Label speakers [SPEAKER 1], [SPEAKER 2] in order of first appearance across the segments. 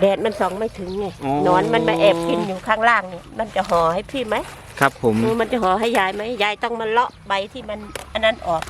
[SPEAKER 1] แดดมันส่องไม่ถึงไง
[SPEAKER 2] อ๋อ
[SPEAKER 1] หนอนมันมาแอบกินอยู่ข้างล่างเนี่ยมันจะห่อให้พี่ไหม
[SPEAKER 2] ครับผม
[SPEAKER 1] มือมันจะห่อให้ยายไหมยายต้องมาเลาะใบที่มันอันนั้นออก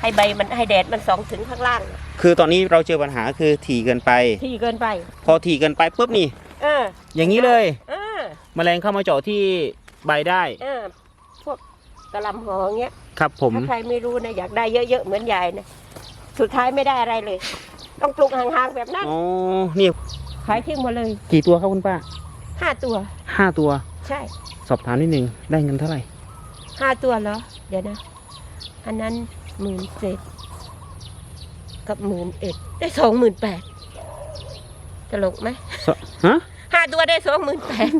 [SPEAKER 1] ให้ใบมันให้แดดมันส่องถึงข้างล่าง
[SPEAKER 2] คือตอนนี้เราเจอปัญหาคือถี่เกินไป
[SPEAKER 1] ที่เกินไป
[SPEAKER 2] พอถี่เกินไปปุ๊บนี่
[SPEAKER 1] เออ
[SPEAKER 2] อย่างนี้เลย
[SPEAKER 1] เออ
[SPEAKER 2] แมลงเข้ามาเจาะที่ใบได้
[SPEAKER 1] เออ พวกกระหลำหอเงี้ย
[SPEAKER 2] ครับผม
[SPEAKER 1] ถ้าใครไม่รู้นะอยากได้เยอะๆเหมือนยายนะสุดท้ายไม่ได้อะไรเลย ต้องปลูกห่างๆแบบนั้น
[SPEAKER 2] อ๋อ นี่
[SPEAKER 1] ขายทิ้งหมดเลย
[SPEAKER 2] กี่ตัวครับคุณป้า
[SPEAKER 1] ห้าตัว
[SPEAKER 2] ห้าตัว
[SPEAKER 1] ใช่
[SPEAKER 2] สอบถามนิดนึงได้เงินเท่าไหร่
[SPEAKER 1] ห้าตัวเหรอ เดี๋ยวนะ อันนั้นหมื่นเศษกับหมื่นเอ็ดได้สองหมื่นแปดตลกไหม
[SPEAKER 2] สฮะ
[SPEAKER 1] ห้าตัวได้สองหมื่นแปด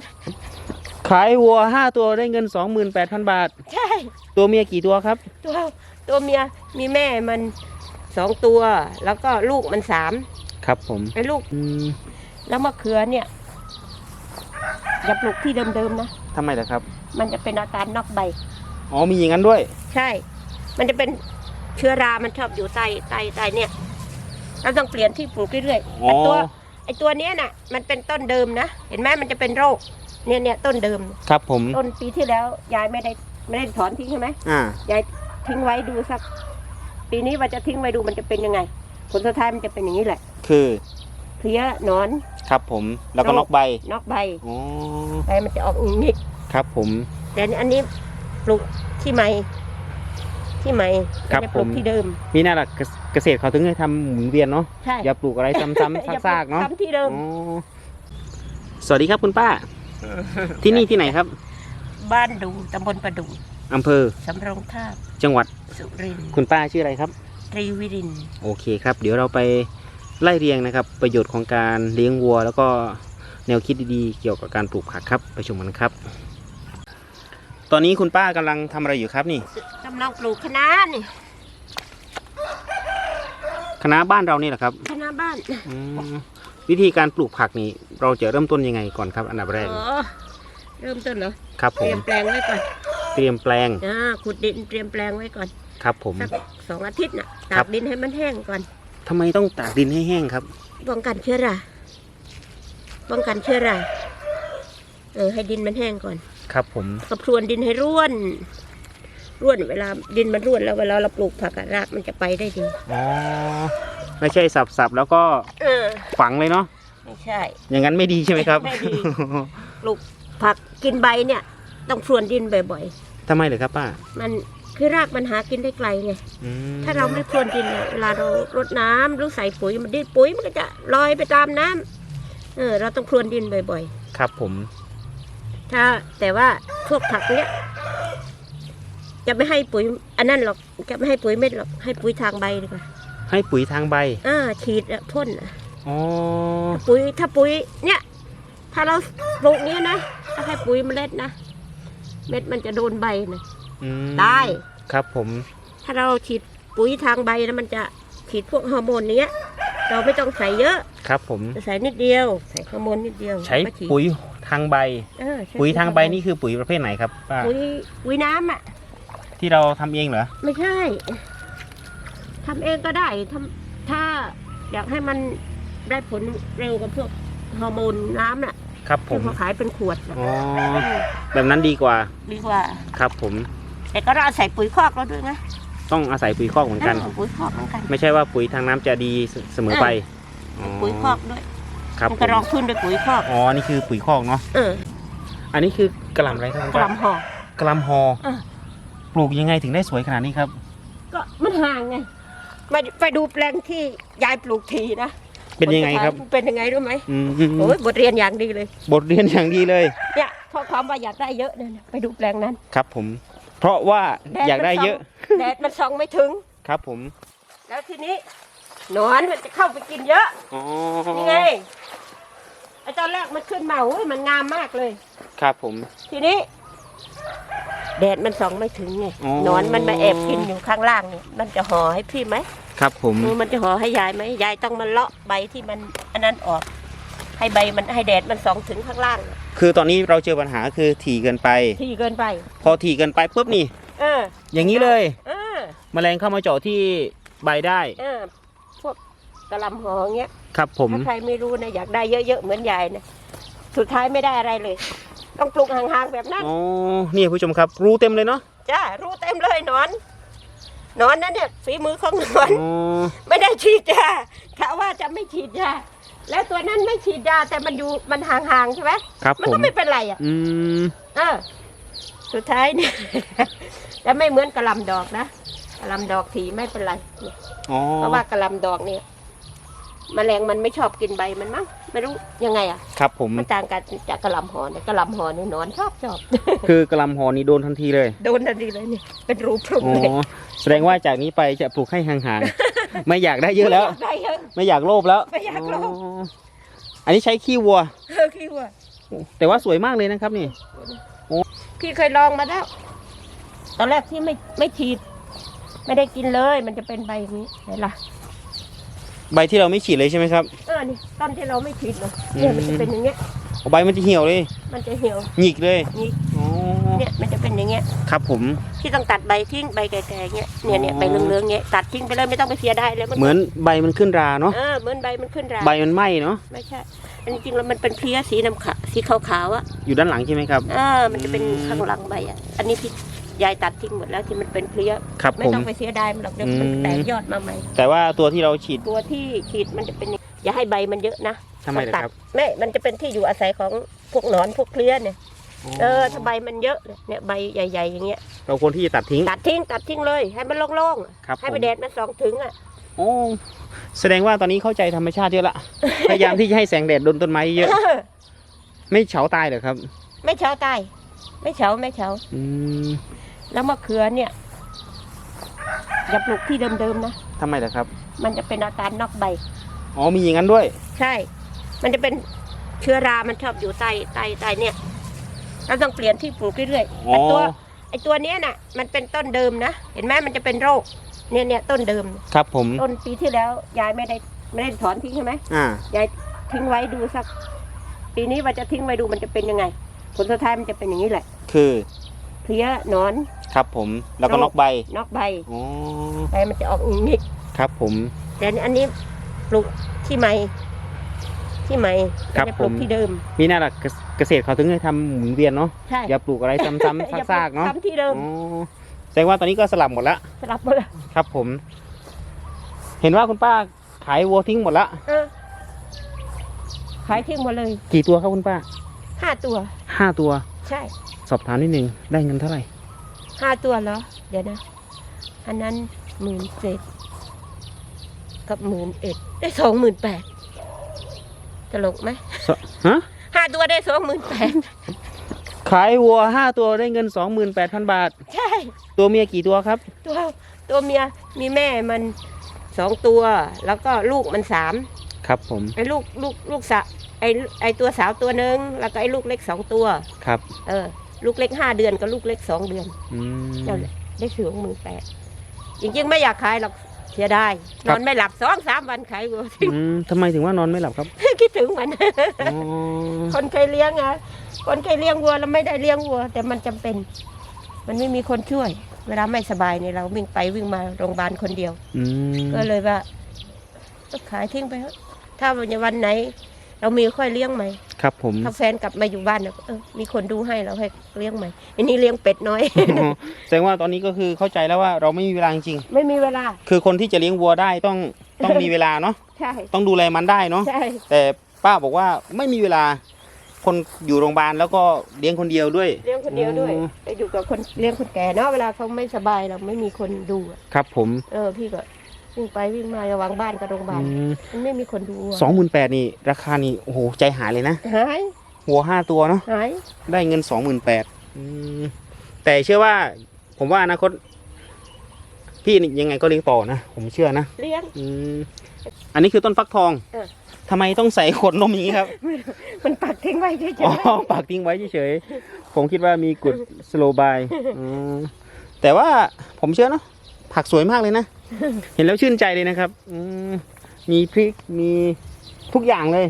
[SPEAKER 2] ขายวัวห้าตัวได้เงินสองหมื่นแปดพันบาท
[SPEAKER 1] ใช่
[SPEAKER 2] ตัวเมียกี่ตัวครับ
[SPEAKER 1] ตัวตัวเมียมีแม่มันสองตัว แล้วก็ลูกมันสาม
[SPEAKER 2] ครับผม
[SPEAKER 1] ไอ้ลูก
[SPEAKER 2] อืม
[SPEAKER 1] แล้วมะเขือเนี่ยอย่าปลูกที่เดิมๆนะ
[SPEAKER 2] ทำไมล่ะครับ
[SPEAKER 1] มันจะเป็นอาการนอกใบ
[SPEAKER 2] อ๋อมีอย่างนั้นด้วย
[SPEAKER 1] ใช่ มันจะเป็นเชื้อรา มันชอบอยู่ใต้ใต้ใต้เนี่ย เราต้องเปลี่ยนที่ปลูกเรื่อยๆ
[SPEAKER 2] อ๋อ
[SPEAKER 1] ไอ้ตัวไอ้ตัวเนี้ยน่ะ มันเป็นต้นเดิมนะ เห็นไหมมันจะเป็นโรค เนี่ยเนี่ยต้นเดิม
[SPEAKER 2] ครับผม
[SPEAKER 1] ต้นปีที่แล้วยายไม่ได้ไม่ได้ถอนทิ้งใช่ไหม
[SPEAKER 2] อ่า
[SPEAKER 1] ยายทิ้งไว้ดูสัก ปีนี้ว่าจะทิ้งไว้ดูมันจะเป็นยังไง ผลสุดท้ายมันจะเป็นอย่างนี้แหละ
[SPEAKER 2] คือ
[SPEAKER 1] เพลี้ยหนอน
[SPEAKER 2] ครับผมแล้วก็
[SPEAKER 1] โรค
[SPEAKER 2] นอกใบ
[SPEAKER 1] นอกใบ
[SPEAKER 2] อ๋อ
[SPEAKER 1] ใบมันจะออกอย่างนี้
[SPEAKER 2] ครับผม
[SPEAKER 1] แต่อันนี้ปลูกที่ใหม่ที่ใหม่
[SPEAKER 2] ครับ
[SPEAKER 1] ไม่ได้ปลูก
[SPEAKER 2] ผม
[SPEAKER 1] ที่เดิม
[SPEAKER 2] มีหน้าหลักเกษตรเขาถึงให้ทำหมุนเวียนเนาะ
[SPEAKER 1] ใช่
[SPEAKER 2] อย่าปลูกอะไรซ้ำ
[SPEAKER 1] อย่
[SPEAKER 2] ๆซากๆเนาะ
[SPEAKER 1] ทำที่เดิม
[SPEAKER 2] อ๋อสวัสดีครับคุณป้า ที่นี่ที่ไหนครับ
[SPEAKER 1] บ้านดูตำบลประดู
[SPEAKER 2] อำเภอ
[SPEAKER 1] สำโรงทาบ
[SPEAKER 2] จังหวัด
[SPEAKER 1] สุรินทร์
[SPEAKER 2] คุณป้าชื่ออะไรครับ
[SPEAKER 1] ตรีวิรินทร์
[SPEAKER 2] โอเคครับ เดี๋ยวเราไป ไล่เรียงนะครับ ประโยชน์ของการเลี้ยงวัว แล้วก็แนวคิดดีๆ เกี่ยวกับการปลูกผักครับ ไปชมกันครับ ตอนนี้คุณป้ากำลังทำอะไรอยู่ครับนี่
[SPEAKER 1] กำลังปลูกคะน้านี่
[SPEAKER 2] คณะบ้านเรานี่แหละครับ
[SPEAKER 1] คะน้าบ้าน
[SPEAKER 2] อืมวิธีการปลูกผักนี่เราจะเริ่มต้นยังไงก่อนครับ อันดับแรก
[SPEAKER 1] อ๋อเริ่มต้นเหรอ
[SPEAKER 2] ครับ
[SPEAKER 1] เต
[SPEAKER 2] ผ
[SPEAKER 1] รีย
[SPEAKER 2] ม
[SPEAKER 1] มแปลงไว้ก่อน
[SPEAKER 2] เตรียมแปลง
[SPEAKER 1] อ่าขุดดินเตรียมแปลงไว้ก่อน
[SPEAKER 2] ครับผม
[SPEAKER 1] สักสองอาทิตย์น่ะ
[SPEAKER 2] ครั
[SPEAKER 1] ตา
[SPEAKER 2] บ
[SPEAKER 1] กดินให้มันแห้งก่อน
[SPEAKER 2] ทำไมต้องตากดินให้แห้งครับ
[SPEAKER 1] ป้องกันเชื้อรา ป้องกันเชื้อรา เออ ให้ดินมันแห้งก่อน
[SPEAKER 2] ครับผม
[SPEAKER 1] ก็พรวนดินให้ร่วน ร่วนเวลาดินมันร่วนแล้วเวลาเราปลูกผักอะรากมันจะไปได้ดี
[SPEAKER 2] อ๋อ ไม่ใช่สับๆ แล้วก็
[SPEAKER 1] เออ
[SPEAKER 2] ฝังเลยเนาะ
[SPEAKER 1] ไม่ใช่
[SPEAKER 2] อย่างนั้นไม่ดีใช่ไหมครับ
[SPEAKER 1] ไม่ดี ปลูกผักกินใบเนี่ย ต้องพรวนดินบ่อย
[SPEAKER 2] ทำไมเลยครับป้า
[SPEAKER 1] ๆ มัน คือรากมันหากินได้ไกลไง
[SPEAKER 2] อืม
[SPEAKER 1] ถ้าเราไม่พรวนดินเนี่ยเวลาเรารดน้ำหรือใส่ปุ๋ยมันดินปุ๋ยมันก็จะลอยไปตามน้ำเออเราต้องพรวนดินบ่อย
[SPEAKER 2] ครับผม
[SPEAKER 1] ๆถ้าแต่ว่าพวกผักเนี่ยจะไม่ให้ปุ๋ย อันนั้นหรอกจะไม่ให้ปุ๋ยเม็ดหรอกให้ปุ๋ยทางใบดีกว่า
[SPEAKER 2] ให้ปุ๋ยทางใบ
[SPEAKER 1] อ่าฉีดอะพ่นอะ
[SPEAKER 2] อ๋อ
[SPEAKER 1] ปุ๋ยถ้าปุ๋ยเนี่ย ถ้าเราปลูกเนี้ยนะถ้าให้ปุ๋ยเมล็ดนะเม็ดมันจะโดนใบนะ
[SPEAKER 2] อืม
[SPEAKER 1] ได้
[SPEAKER 2] ครับผม
[SPEAKER 1] ถ้าเราฉีดปุ๋ยทางใบนะมันจะฉีดพวกฮอร์โมนเนี้ย เราไม่ต้องใส่เยอะ
[SPEAKER 2] ครับผม
[SPEAKER 1] ใส่นิดเดียว ใส่ฮอร์โมนนิดเดียว
[SPEAKER 2] ใช้
[SPEAKER 1] ก็ฉีด
[SPEAKER 2] ปุ๋ยทางใบ
[SPEAKER 1] เออใช้
[SPEAKER 2] ปุ๋ยทางใบนี่คือปุ๋ยประเภทไหนครับป้า
[SPEAKER 1] ปุ๋ยปุ๋ยน้ำอะ
[SPEAKER 2] ที่เราทำเองเหรอ
[SPEAKER 1] ไม่ใช่ทำเองก็ได้ทำถ้าอยากให้มันได้ผลเร็วกับพวกฮอร์โมนน้ำน่ะ
[SPEAKER 2] ครับผ
[SPEAKER 1] ที่
[SPEAKER 2] ม
[SPEAKER 1] เขาขายเป็นขวดน่ะ
[SPEAKER 2] อ๋อแบบนั้นดีกว่า
[SPEAKER 1] ดีกว่า
[SPEAKER 2] ครับผม
[SPEAKER 1] แต่ก็เราใส่ปุ๋ยคอกแล้วด้วยนะ
[SPEAKER 2] ต้องอาศัยปุ๋ยคอกเหมือนกัน
[SPEAKER 1] เออปุ๋ยคอกเหมือนกัน
[SPEAKER 2] ไม่ใช่ว่าปุ๋ยทางน้ำจะดีเสเสมอไป
[SPEAKER 1] ปุ๋ยคอกด้วย
[SPEAKER 2] ครับ
[SPEAKER 1] มัน
[SPEAKER 2] ผ
[SPEAKER 1] ก็
[SPEAKER 2] ม
[SPEAKER 1] รองพื้นด้วยปุ๋ยคอก
[SPEAKER 2] อ๋อนี่คือปุ๋ยคอกเนาะ
[SPEAKER 1] เออ
[SPEAKER 2] อันนี้คือกระหล่ำอะไรครับคุณ
[SPEAKER 1] ก
[SPEAKER 2] ป้า
[SPEAKER 1] ลำห่อก
[SPEAKER 2] ระหล่ำฮอ
[SPEAKER 1] เออ
[SPEAKER 2] ปลูกยังไงถึงได้สวยขนาดนี้ครับ
[SPEAKER 1] ก็มันห่างไงมาไปดูแปลงที่ยายปลูกทีนะ
[SPEAKER 2] เป็นยังไงครับ
[SPEAKER 1] ผลสุดท้าเป็นยังไงรู้ไหม
[SPEAKER 2] อืม
[SPEAKER 1] โอ้ยบทเรียนอย่างดีเลย
[SPEAKER 2] บทเรียนอย่างดีเลย
[SPEAKER 1] เนี่ยพอความว่าอยากได้เยอะเนี่ยนะไปดูแปลงนั้น
[SPEAKER 2] ครับผม เพราะว่า
[SPEAKER 1] แด
[SPEAKER 2] อยากได้เยอะ
[SPEAKER 1] มันส่งแดดมันส่องไม่ถึง
[SPEAKER 2] ครับผม
[SPEAKER 1] แล้วทีนี้หนอนมันจะเข้าไปกินเยอะ
[SPEAKER 2] อ๋อ
[SPEAKER 1] นี่ไงไอตอนแรกมันขึ้นมาโอ้ยมันงามมากเลย
[SPEAKER 2] ครับผม
[SPEAKER 1] ทีนี้ แดดมันส่องไม่ถึงไง
[SPEAKER 2] อ๋อ
[SPEAKER 1] หนอนมันมาแอบกินอยู่ข้างล่างเนี่ยมันจะห่อให้พี่ไหม
[SPEAKER 2] ครับผม
[SPEAKER 1] มือมันจะห่อให้ยายไหมยายต้องมาเลาะใบที่มันอันนั้นออก ให้ใบมันให้แดดมันส่องถึงข้างล่าง
[SPEAKER 2] คือตอนนี้เราเจอปัญหาคือถี่เกินไป
[SPEAKER 1] ที่เกินไป
[SPEAKER 2] พอถี่เกินไปปุ๊บนี่
[SPEAKER 1] เออ
[SPEAKER 2] อย่างนี้เลย
[SPEAKER 1] เออ
[SPEAKER 2] แมลงเข้ามาเจาะที่ใบได้
[SPEAKER 1] เออพวกกระหลำหอเงี้ย
[SPEAKER 2] ครับผม
[SPEAKER 1] ถ้าใครไม่รู้นะอยากได้เยอะๆเหมือนยายนะสุดท้ายไม่ได้อะไรเลย ต้องปลูกห่างๆแบบนั้น
[SPEAKER 2] อ๋อนี่ผู้ชมครับรู้เต็มเลยเนาะ
[SPEAKER 1] จ้ารู้เต็มเลยหนอนหนอนนั่นเนี่ยฝีมือของหนอน
[SPEAKER 2] อ๋อ
[SPEAKER 1] ไม่ได้ฉีดยาถ้าว่าจะไม่ฉีดยา แล้วตัวนั้นไม่ฉีดยาแต่มันอยู่มันห่างๆใช่ไหม
[SPEAKER 2] ครับ
[SPEAKER 1] มัน
[SPEAKER 2] ผม
[SPEAKER 1] ก็ไม่เป็นไรอะ
[SPEAKER 2] อืม
[SPEAKER 1] เออ สุดท้ายเนี่ย แต่ไม่เหมือนกระหลำดอกนะกระหลำดอกถีไม่เป็นไรเนี่ย
[SPEAKER 2] อ๋อ
[SPEAKER 1] เพราะว่ากระหลำดอกเนี่ยแมลงมันไม่ชอบกินใบมันมั้งไม่รู้ยังไงอะ
[SPEAKER 2] ครับผม
[SPEAKER 1] มันต่างกันจากกระหลำหอเนี่ยกระหลำหอนี่หนอนชอบชอบ
[SPEAKER 2] คือกระหลำหอนี่โดนทันทีเลย
[SPEAKER 1] โดนทันทีเลยเนี่ยเป็นรูพรุน
[SPEAKER 2] อ๋อ
[SPEAKER 1] เลย
[SPEAKER 2] แสดงว่าจากนี้ไปจะปลูกให้ห่างๆ ไม่อยากได้เยอะแล้ว
[SPEAKER 1] ไม่ากได้เยอะ
[SPEAKER 2] ไม่อยากโลภแล้ว
[SPEAKER 1] ไม่อยากโลภ
[SPEAKER 2] อ๋ออันนี้ใช้ขี้วัว
[SPEAKER 1] เออคิดว่า
[SPEAKER 2] แต่ว่าสวยมากเลยนะครับนี่
[SPEAKER 1] พี่เคยลองมาแล้ว ตอนแรกที่ไม่ไม่ฉีด ไม่ได้กินเลย มันจะเป็นใบอย่างนี้เห็นล่ะ
[SPEAKER 2] ใบที่เราไม่ฉีดเลยใช่ไหมครับ
[SPEAKER 1] เออนี่ต้นที่เราไม่ฉีดเลยเนี่ยมันจะเป็นอย่างเงี้ย
[SPEAKER 2] ใบมันจะเหี่ยวเลย
[SPEAKER 1] มันจะเหี่ยว
[SPEAKER 2] หงิกเลย
[SPEAKER 1] นี่
[SPEAKER 2] อ๋อ
[SPEAKER 1] เนี่ยมันจะเป็นอย่างเงี้ย
[SPEAKER 2] ครับผม
[SPEAKER 1] พี่ต้องตัดใบทิ้งใบแก่ๆเงี้ยเนี่ยเนี่ย
[SPEAKER 2] อ๋อ
[SPEAKER 1] ใบเหลืองๆเงี้ยตัดทิ้งไปเลยไม่ต้องไปเสียได้เลย
[SPEAKER 2] เหมือนใบมันขึ้นราเนาะ
[SPEAKER 1] เออเหมือนใบมันขึ้นรา
[SPEAKER 2] ใบมันไหม้เนาะ
[SPEAKER 1] ไม่ใช่อันนี้จริงๆแล้วมันเป็นเพลี้ยสีน้ำขาวสีขาวๆอะ
[SPEAKER 2] อยู่ด้านหลังใช่ไหมครับ
[SPEAKER 1] เออมันจะเป็น
[SPEAKER 2] อืม
[SPEAKER 1] ข้างหลังใบอะอันนี้พี่ยายตัดทิ้งหมดแล้วที่มันเป็นเพลี้ย
[SPEAKER 2] ครับ
[SPEAKER 1] ไม่
[SPEAKER 2] ผม
[SPEAKER 1] ต้องไปเสียดายมันหรอกเดี๋ยวมัน
[SPEAKER 2] อืม
[SPEAKER 1] แตกยอดมาใหม่
[SPEAKER 2] แต่ว่าตัวที่เราฉีด
[SPEAKER 1] ตัวที่ฉีดมันจะเป็น อย่างอย่าให้ใบมันเยอะนะ
[SPEAKER 2] ทำไมล่ะ
[SPEAKER 1] ตัด
[SPEAKER 2] ครับ
[SPEAKER 1] ไม่ มันจะเป็นที่อยู่อาศัยของพวกหนอนพวกเพลี้ยเนี่ย เออถ้าใบมันเยอะเนี่ยเนี่ยใบใหญ่ ๆ อย่างเงี้ย
[SPEAKER 2] เราควรที่จะตัดทิ้ง
[SPEAKER 1] ตัดทิ้งตัดทิ้งเลย ให้มันโล่งๆอะ
[SPEAKER 2] ครับ
[SPEAKER 1] ให้
[SPEAKER 2] ผ
[SPEAKER 1] ไป
[SPEAKER 2] ม
[SPEAKER 1] แดดมันสองถึงอะ
[SPEAKER 2] โอ้แสดงว่าตอนนี้เข้าใจธรรมชาติเยอะละ พยายามที่จะให้แสงแดดโดนต้นไม้เยอะ ไม่เฉาตายเหรอครับ
[SPEAKER 1] ไม่เฉาตาย ไม่เฉาไม่เฉา
[SPEAKER 2] อืม
[SPEAKER 1] แล้วมะเขือเนี่ย อย่าปลูกที่เดิมๆนะ
[SPEAKER 2] ทำไมล่ะครับ
[SPEAKER 1] มันจะเป็นอาการนอกใบ
[SPEAKER 2] อ๋อมีอย่างนั้นด้วย
[SPEAKER 1] ใช่ มันจะเป็นเชื้อรา มันชอบอยู่ใต้ใต้ใต้เนี่ยเราต้องเปลี่ยนที่ปลูกเรื่อยๆ
[SPEAKER 2] อ๋อ
[SPEAKER 1] ไอตัวไอตัวเนี้ยน่ะ มันเป็นต้นเดิมนะเห็นไหมมันจะเป็นโรคเนี่ยเนี่ยต้นเดิม
[SPEAKER 2] ครับผม
[SPEAKER 1] ต้นปีที่แล้วยายไม่ได้ไม่ได้ถอนทิ้งใช่ไหม
[SPEAKER 2] อ่า
[SPEAKER 1] ยายทิ้งไว้ดูสัก ปีนี้ว่าจะทิ้งไว้ดูมันจะเป็นยังไง ผลสุดท้ายมันจะเป็นอย่างนี้แหละ
[SPEAKER 2] คือ
[SPEAKER 1] เพลี้ยหนอน
[SPEAKER 2] ครับผมแล้วก็
[SPEAKER 1] โรค
[SPEAKER 2] นอกใบ
[SPEAKER 1] นอกใบ
[SPEAKER 2] อ๋อ
[SPEAKER 1] ใบมันจะออกอย่างนี้
[SPEAKER 2] ครับผม
[SPEAKER 1] แต่อันนี้ ปลูกที่ใหม่ ที่ใหม่
[SPEAKER 2] ครับ
[SPEAKER 1] ไม่ได้ปลูก
[SPEAKER 2] ผม
[SPEAKER 1] ที่เดิม
[SPEAKER 2] มีน่าหลักเกษตรเขาถึงให้ทำหมุนเวียนเนาะ
[SPEAKER 1] ใช่
[SPEAKER 2] อย่าปลูกอะไรซ้ำ
[SPEAKER 1] อย่
[SPEAKER 2] ๆซากๆเนาะ
[SPEAKER 1] ทำที่เดิม
[SPEAKER 2] อ๋อแสดงว่าตอนนี้ก็สลับหมดละ
[SPEAKER 1] สลับหมดเลย
[SPEAKER 2] ครับผม เห็นว่าคุณป้าขายวัวทิ้งหมดละ
[SPEAKER 1] เออขายทิ้งหมดเลย
[SPEAKER 2] กี่ตัวครับคุณป้า
[SPEAKER 1] ห้าตัว
[SPEAKER 2] ห้าตัว
[SPEAKER 1] ใช่
[SPEAKER 2] สอบถามนิดนึงได้เงินเท่าไหร่
[SPEAKER 1] ห้าตัวเหรอ เดี๋ยวนะ อันนั้นหมื่นเศษ กับหมื่นเอ็ดได้สองหมื่นแปดตลกไหม
[SPEAKER 2] ฮะ
[SPEAKER 1] ห้าตัวได้สองหมื่นแปด
[SPEAKER 2] ขายวัวห้าตัวได้เงินสองหมื่นแปดพันบาท
[SPEAKER 1] ใช่
[SPEAKER 2] ตัวเมียกี่ตัวครับ
[SPEAKER 1] ตัวตัวเมียมีแม่มันสองตัว แล้วก็ลูกมันสาม
[SPEAKER 2] ครับผม
[SPEAKER 1] ไอ้ลูกลูกลูกสาวไอ้ไอ้ตัวสาวตัวหนึ่งแล้วก็ไอ้ลูกเล็กสองตัว
[SPEAKER 2] ครับ
[SPEAKER 1] เออ ลูกเล็กห้าเดือนกับลูกเล็กสองเดือน
[SPEAKER 2] อืม
[SPEAKER 1] นั่นแหละได้สองหมื่นแปดจริงๆไม่อยากขายหรอกเสียดาย
[SPEAKER 2] คนรับ
[SPEAKER 1] อนไม่หลับสองสามวันขายวัว
[SPEAKER 2] อืมทำไมถึงว่านอนไม่หลับครับ
[SPEAKER 1] คิดถึงมัน
[SPEAKER 2] อ๋อ
[SPEAKER 1] คนเคยเลี้ยงอะคนเคยเลี้ยงวัวแล้วไม่ได้เลี้ยงวัว แต่มันจำเป็น มันไม่มีคนช่วย เวลาไม่สบายเนี่ยเราวิ่งไปวิ่งมาโรงพยาบาลคนเดียว
[SPEAKER 2] อืม
[SPEAKER 1] ก็เลยว่าก็ขายทิ้งไปเถอะถ้าวันไหน เรามีค่อยเลี้ยงใหม่
[SPEAKER 2] ครับผม
[SPEAKER 1] ถ้าแฟนกลับมาอยู่บ้านเนี่ยเออมีคนดูให้เราให้เลี้ยงใหม่อันนี้เลี้ยงเป็ดน้อย
[SPEAKER 2] อ๋อแสดงว่าตอนนี้ก็คือเข้าใจแล้วว่าเราไม่มีเวลาจริง
[SPEAKER 1] ไม่มีเวลา
[SPEAKER 2] ๆคือคนที่จะเลี้ยงวัวได้ต้องต้องมีเวลาเนาะ
[SPEAKER 1] ใช่
[SPEAKER 2] ต้องดูแลมันได้เนาะ
[SPEAKER 1] ใช่
[SPEAKER 2] แต่ป้าบอกว่าไม่มีเวลา คนอยู่โรงพยาบาลแล้วก็เลี้ยงคนเดียวด้วย
[SPEAKER 1] เลี้ยงคนเดียวด้วย
[SPEAKER 2] อ๋อ
[SPEAKER 1] ไปอยู่กับคนเลี้ยงคนแก่เนาะเวลาเขาไม่สบายเราไม่มีคนดูอะ
[SPEAKER 2] ครับผม
[SPEAKER 1] เออพี่ก็ วิ่งไปวิ่งมาระหว่างบ้านกับโรงพยาบาลมันไม่มีคนดูอะ
[SPEAKER 2] สองหมื่นแปดนี่ ราคานี่โอ้โหใจหายเลยนะ
[SPEAKER 1] หาย
[SPEAKER 2] วัวห้าตัวเนาะ
[SPEAKER 1] หาย
[SPEAKER 2] ได้เงินสองหมื่นแปดแต่เชื่อว่า ผมว่าอนาคต พี่นี่ยังไงก็เลี้ยงต่อนะ ผมเชื่อนะ
[SPEAKER 1] เลี้ยง
[SPEAKER 2] อืมอันนี้คือต้นฟักทอง
[SPEAKER 1] เออ
[SPEAKER 2] ทำไมต้องใส่ขวดนมอย่างนี้ครับ
[SPEAKER 1] มันปักทิ้งไว้เฉย
[SPEAKER 2] อ๋อปากทิ้งไว้เฉยๆ ผมคิดว่ามีกุดสโลบายแต่ว่าผมเชื่อเนาะผักสวยมากเลยนะ เห็นแล้วชื่นใจเลยนะครับ อืมมีพริกมีทุกอย่างเลย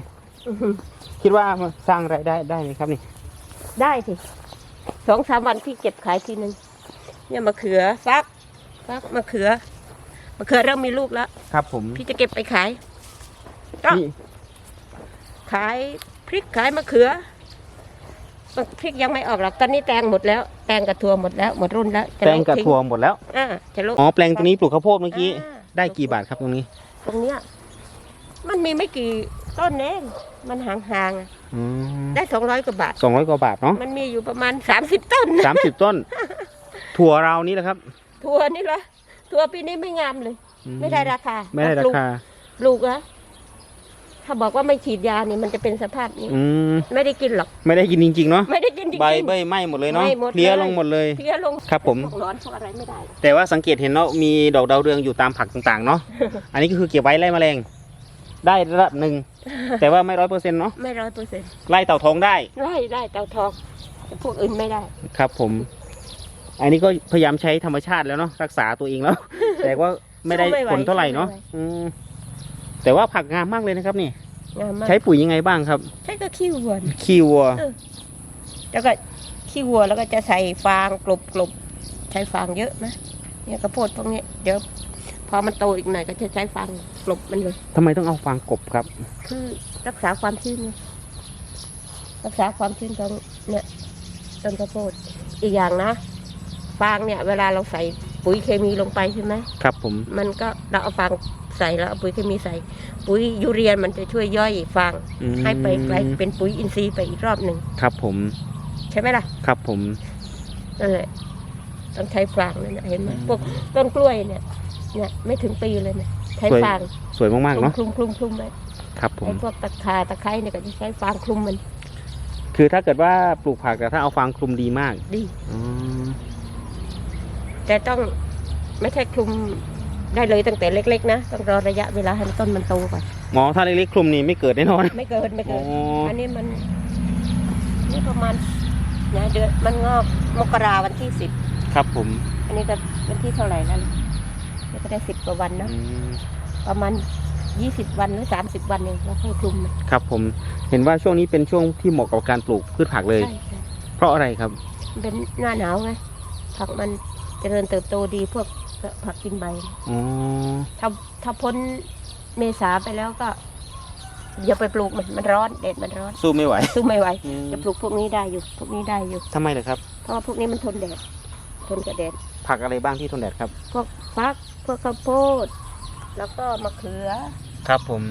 [SPEAKER 1] ๆ
[SPEAKER 2] คิดว่ามาสร้างรายได้ได้ไหมครับนี่
[SPEAKER 1] ได้สิสองสามวันพี่เก็บขายทีนึงเนี่ยมะเขือฟักฟักมะเขือมะเขือเริ่มมีลูกแล้ว
[SPEAKER 2] ครับ ผม
[SPEAKER 1] พี่จะเก็บไปขาย ก็
[SPEAKER 2] นี่
[SPEAKER 1] ขายพริกขายมะเขือ พริกยังไม่ออกหรอกตอนนี้แตงหมดแล้ว แตงกับถั่วหมดแล้วหมดรุ่นแล้วจะ
[SPEAKER 2] แปลงกับ
[SPEAKER 1] ทิ้
[SPEAKER 2] ถั่วหมดแล้ว
[SPEAKER 1] อ่าจะลง
[SPEAKER 2] อ๋อ แปลงตรงนี้ปลูกข้าวโพดเมื่อกี้
[SPEAKER 1] อ่า
[SPEAKER 2] ได้กี่บาทครับตรงนี้
[SPEAKER 1] ตรงเนี้ยมันมีไม่กี่ต้นเองมันห่างๆอะ
[SPEAKER 2] อืม
[SPEAKER 1] ได้สองร้อยกว่าบาท
[SPEAKER 2] สองร้อยกว่าบาทเนาะ
[SPEAKER 1] มันมีอยู่ประมาณสามสิบต้น
[SPEAKER 2] สามสิบต้น ถั่วเรานี่แหละครับ
[SPEAKER 1] ถั่วนี่ละถั่วปีนี้ไม่งามเลย
[SPEAKER 2] อื
[SPEAKER 1] ไม่ได้ราคา
[SPEAKER 2] ไม่ได้ราคา
[SPEAKER 1] ปลูกนะ ถ้าบอกว่าไม่ฉีดยาเนี่ยมันจะเป็นสภาพนี้
[SPEAKER 2] อืม
[SPEAKER 1] ไม่ได้กินหรอก
[SPEAKER 2] ไม่ได้กินจริงๆเนาะ
[SPEAKER 1] ไม่ได้กินจริงๆ
[SPEAKER 2] ใบเบ้ยไหม้หมดเลยเนาะ
[SPEAKER 1] ไหม้หมด
[SPEAKER 2] เพลี้ย
[SPEAKER 1] เลย
[SPEAKER 2] ลงหมดเลย
[SPEAKER 1] เพลี้ยลง
[SPEAKER 2] ครับผม
[SPEAKER 1] พวกร้อนพวกอะไรไม่ได้
[SPEAKER 2] แต่ว่าสังเกตเห็นเนาะมีดอกดาวเรืองอยู่ตามผักต่างๆเนาะ อันนี้ก็คือเก็บไว้ไล่แมลง ได้ระดับหนึ่ง แต่ว่าไม่ร้อยเปอร์เซ็นต์เนาะ
[SPEAKER 1] ไม่ร้อยเปอร์เซ็นต์
[SPEAKER 2] ไล่เต่าทองได้
[SPEAKER 1] ไล่ได้เตาทองแต่พวกอื่นไม่ได้
[SPEAKER 2] ครับผม อันนี้ก็พยายามใช้ธรรมชาติแล้วเนาะรักษาตัวเองแล้ว แต่ว่าไม่ได้
[SPEAKER 1] สู้ไม่ไหว
[SPEAKER 2] ผลเท่าไหร่เนาะ
[SPEAKER 1] สู้ไม่ไหว
[SPEAKER 2] อืม แต่ว่าผักงามมากเลยนะครับนี่
[SPEAKER 1] งามมาก
[SPEAKER 2] ใช้ปุ๋ยยังไงบ้างครับ
[SPEAKER 1] ใช้ก็ขี้วัวนะ
[SPEAKER 2] ขี้วัว
[SPEAKER 1] แล้วก็ขี้วัวแล้วก็จะใส่ฟางกลบกลบใช้ฟางเยอะนะเนี่ยกระโพดพวกนี้เดี๋ยวพอมันโตอีกหน่อยก็จะใช้ฟางกลบมันเลย
[SPEAKER 2] ทำไมต้องเอาฟางกบครับ
[SPEAKER 1] คือรักษาความชื้นไงรักษาความชื้นของเนี่ยต้นข้าวโพดอีกอย่างนะฟางเนี่ย เวลาเราใส่ปุ๋ยเคมีลงไปใช่ไหม
[SPEAKER 2] ครับผม
[SPEAKER 1] มันก็เราเอาฟาง ใส่แล้วเอาปุ๋ยเคมีใส่ ปุ๋ยยูเรียมันจะช่วยย่อยฟาง
[SPEAKER 2] อืม
[SPEAKER 1] ให้ไปกลายเป็นปุ๋ยอินทรีย์ไปอีกรอบหนึ่ง
[SPEAKER 2] ครับผม
[SPEAKER 1] ใช่ไหมล่ะ
[SPEAKER 2] ครับผม
[SPEAKER 1] นั่นแหละต้องใช้ฟางนั่นน่ะเห็นไหม
[SPEAKER 2] อืม
[SPEAKER 1] พวกต้นกล้วยเนี่ยเนี่ยไม่ถึงปีเลยเนี่ยใช้
[SPEAKER 2] สวย
[SPEAKER 1] ฟาง
[SPEAKER 2] สวยมากๆเนาะ
[SPEAKER 1] คลุมคลุมคลุมไว้
[SPEAKER 2] ครับผม
[SPEAKER 1] ไอ้พวกตะคาตะไคร้เนี่ยก็จะใช้ฟางคลุมมัน
[SPEAKER 2] คือถ้าเกิดว่าปลูกผักแต่ถ้าเอาฟางคลุมดีมาก
[SPEAKER 1] ดี
[SPEAKER 2] อืม
[SPEAKER 1] แต่ต้องไม่ใช่คลุม ได้เลยตั้งแต่เล็กๆนะต้องรอระยะเวลาให้ต้นมันโตก่อน
[SPEAKER 2] หมอถ้าเล็กๆคลุมนี่ไม่เกิดแน่นอน
[SPEAKER 1] ไม่เกินไม่
[SPEAKER 2] อ๋
[SPEAKER 1] เกิ
[SPEAKER 2] อน
[SPEAKER 1] อันนี้มันนี่ประมาณเนี่ยเดือนมันงอกมกราวันที่สิบ
[SPEAKER 2] ครับผม
[SPEAKER 1] อันนี้ก็วันที่เท่าไหร่แล้วล่ะนี่ก็ได้สิบกว่าวันเนอะ
[SPEAKER 2] อืม
[SPEAKER 1] ประมาณยี่สิบวันหรือสามสิบวันเองเราค่อยคลุมมัน
[SPEAKER 2] ครับผมเห็นว่าช่วงนี้เป็นช่วงที่เหมาะกับการปลูกพืชผักเลย
[SPEAKER 1] ใช่ใช่
[SPEAKER 2] เพราะอะไรครับ
[SPEAKER 1] มันเป็นหน้าหนาวไงผักมันเจริญเติบโตดีพวก ผักกินใบ
[SPEAKER 2] อ๋อ
[SPEAKER 1] ถ้าถ้าพ้นเมษาไปแล้วก็อย่าไปปลูกมันมันร้อนแดดมันร้อน
[SPEAKER 2] สู้ไม่ไหว
[SPEAKER 1] สู้ไม่ไหว
[SPEAKER 2] อืม
[SPEAKER 1] จะปลูกพวกนี้ได้อยู่ พวกนี้ได้อยู่
[SPEAKER 2] ทำไมล่ะครับ
[SPEAKER 1] เพราะว่าพวกนี้มันทนแดดทนกับแดด
[SPEAKER 2] ผักอะไรบ้างที่ทนแดดครับ
[SPEAKER 1] พวกฟักพวกข้าวโพด แล้วก็มะเขือ
[SPEAKER 2] ครับผม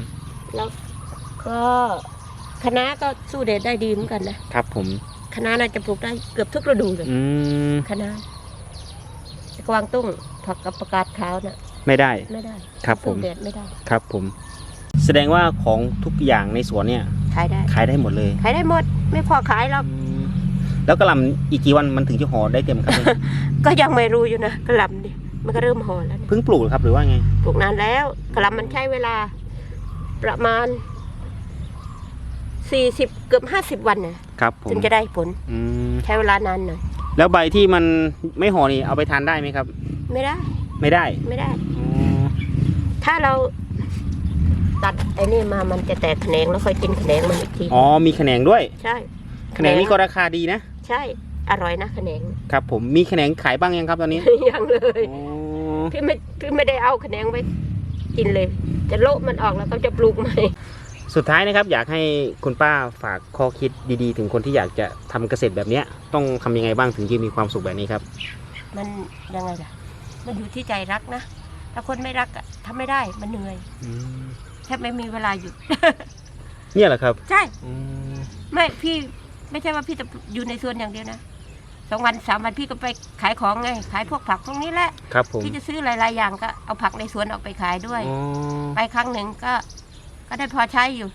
[SPEAKER 1] แล้วก็คะน้าก็สู้แดดได้ดีเหมือนกันนะครับ
[SPEAKER 2] ผม
[SPEAKER 1] คะน้าน่าจะปลูกได้เกือบทุกฤดูเลย
[SPEAKER 2] อืม
[SPEAKER 1] คะน้าแต่ กวางตุ้งผักกับประกาศขาวน่ะ
[SPEAKER 2] ไม่ได้
[SPEAKER 1] ไม่ได้
[SPEAKER 2] ครับผม
[SPEAKER 1] สู้แดดไม่ได้
[SPEAKER 2] ครับผม แสดงว่าของทุกอย่างในสวนเนี่ย
[SPEAKER 1] ขายได้
[SPEAKER 2] ขายได้หมดเลย
[SPEAKER 1] ขายได้หมด ไม่พอขายหรอก
[SPEAKER 2] อืมแล้วกระหลำอีกกี่วันมันถึงจะห่อได้เต็มครับ
[SPEAKER 1] ก็ยังไม่รู้อยู่นะกระหลำดิมันก็เริ่มห่อแล้วเนี่ย
[SPEAKER 2] เพิ่งปลูกเหรอครับหรือว่าไง
[SPEAKER 1] ปลูกนานแล้วกระหลำมันใช้เวลา ประมาณสี่สิบเกือบห้าสิบวันเนี่ย
[SPEAKER 2] ครับผม
[SPEAKER 1] ถึงจะได้ผล
[SPEAKER 2] อืม
[SPEAKER 1] ใช้เวลานานหน่อย
[SPEAKER 2] แล้วใบที่มันไม่ห่อนี่เอาไปทานได้ไหมครับ
[SPEAKER 1] ไม่ได้
[SPEAKER 2] ไม่ได้
[SPEAKER 1] ไม่ได้
[SPEAKER 2] อ๋อ
[SPEAKER 1] ถ้าเราตัดไอ้นี่มามันจะแตกแขนงแล้วค่อยกินแขนงมันอีกที
[SPEAKER 2] อ๋อมีแขนงด้วย
[SPEAKER 1] ใช่
[SPEAKER 2] แขนงนี่ก็ราคาดีนะ
[SPEAKER 1] ใช่ อร่อยนะแขนง
[SPEAKER 2] ครับ ผมมีแขนงขายบ้างยังครับตอนนี้
[SPEAKER 1] ยังเลย
[SPEAKER 2] อ๋อ
[SPEAKER 1] พี่ไม่พี่ไม่ได้เอาแขนงไว้กินเลย จะโละมันออกแล้วก็จะปลูกใหม่
[SPEAKER 2] สุดท้ายนะครับอยากให้คุณป้าฝากข้อคิดดีๆ ถึงคนที่อยากจะทำเกษตรแบบเนี้ยต้องทำยังไงบ้างถึงจะมีความสุขแบบนี้ครับ
[SPEAKER 1] มันยังไงล่ะ มันอยู่ที่ใจรักนะ ถ้าคนไม่รักอะทำไม่ได้มันเหนื่อย
[SPEAKER 2] อืม
[SPEAKER 1] แทบไม่มีเวลาหยุด
[SPEAKER 2] เนี่ยเหรอครับ
[SPEAKER 1] ใช่
[SPEAKER 2] อืม
[SPEAKER 1] ไม่พี่ไม่ใช่ว่าพี่จะอยู่ในสวนอย่างเดียวนะสองวันสามวันพี่ก็ไปขายของไง ขายพวกผักพวกนี้แหละ
[SPEAKER 2] ครับผม
[SPEAKER 1] พี่จะซื้อหลาย ๆ อย่างก็เอาผักในสวนออกไปขายด้วย
[SPEAKER 2] อ๋อ
[SPEAKER 1] ไปครั้งหนึ่งก็ ก็ได้พอใช้อยู่